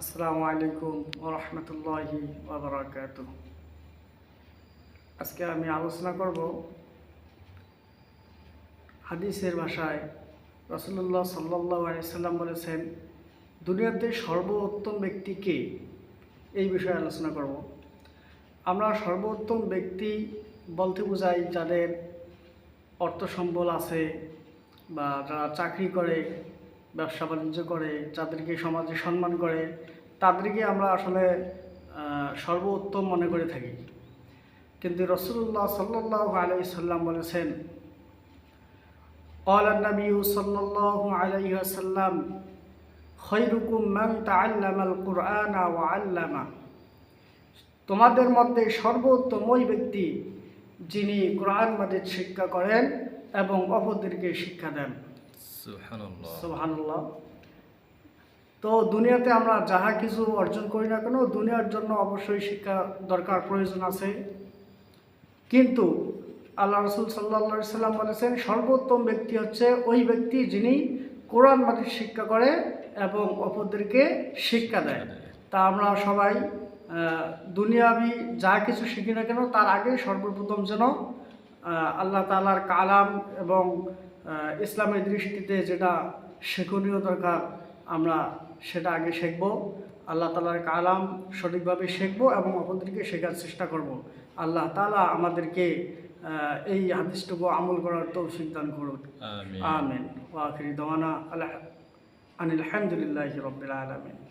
আসসালামু আলাইকুম ওরহমতুল্লাহি ওবরাকাত আজকে আমি আলোচনা করব হাদিসের ভাষায়। রসুল্লাহ সাল্লাহ আলাইসাল্লাম বলেছেন দুনিয়াতে সর্বোত্তম ব্যক্তি কে? এই বিষয়ে আলোচনা করব। আমরা সর্বোত্তম ব্যক্তি বলতে বোঝাই যাদের অর্থ সম্বল আছে বা যারা চাকরি করে ব্যবসা বাণিজ্য করে, যাদেরকে সমাজে সম্মান করে, তাদেরকে আমরা আসলে সর্বোত্তম মনে করে থাকি। কিন্তু রসুল্লাহ সাল্লাহ আলাই সাল্লাম বলেছেন অলানবী সাল্লাহ আলাইসাল্লাম খৈরুকুম মান কুরআনা ও আল্লামা। তোমাদের মধ্যে সর্বোত্তম ওই ব্যক্তি, যিনি কোরআন মাদের শিক্ষা করেন এবং অপরদেরকে শিক্ষা দেন। তো দুনিয়াতে আমরা যাহা কিছু অর্জন করি না কেন দুনিয়ার জন্য অবশ্যই শিক্ষা দরকার প্রয়োজন আছে। কিন্তু আল্লাহ রসুল সাল্লা সাল্লাম বলেছেন সর্বোত্তম ব্যক্তি হচ্ছে ওই ব্যক্তি যিনি কোরআন মাটির শিক্ষা করে এবং অপরদেরকে শিক্ষা দেয়। তা আমরা সবাই দুনিয়াবি যা কিছু শিখি না কেন তার আগে সর্বপ্রথম যেন আল্লাহ তালার কালাম এবং ইসলামের দৃষ্টিতে যেটা শেখনীয় দরকার আমরা সেটা আগে শিখব। আল্লাহ তালার কালাম সঠিকভাবে শিখব এবং অপরদেরকে শেখার চেষ্টা করব। আল্লাহ তালা আমাদেরকে এই হাদিসটুকু আমল করার তৌফিক দান করুন। আমিন। ওয়াখিরি দওয়ানা আলহামদুলিল্লাহ রবিল আলমিন।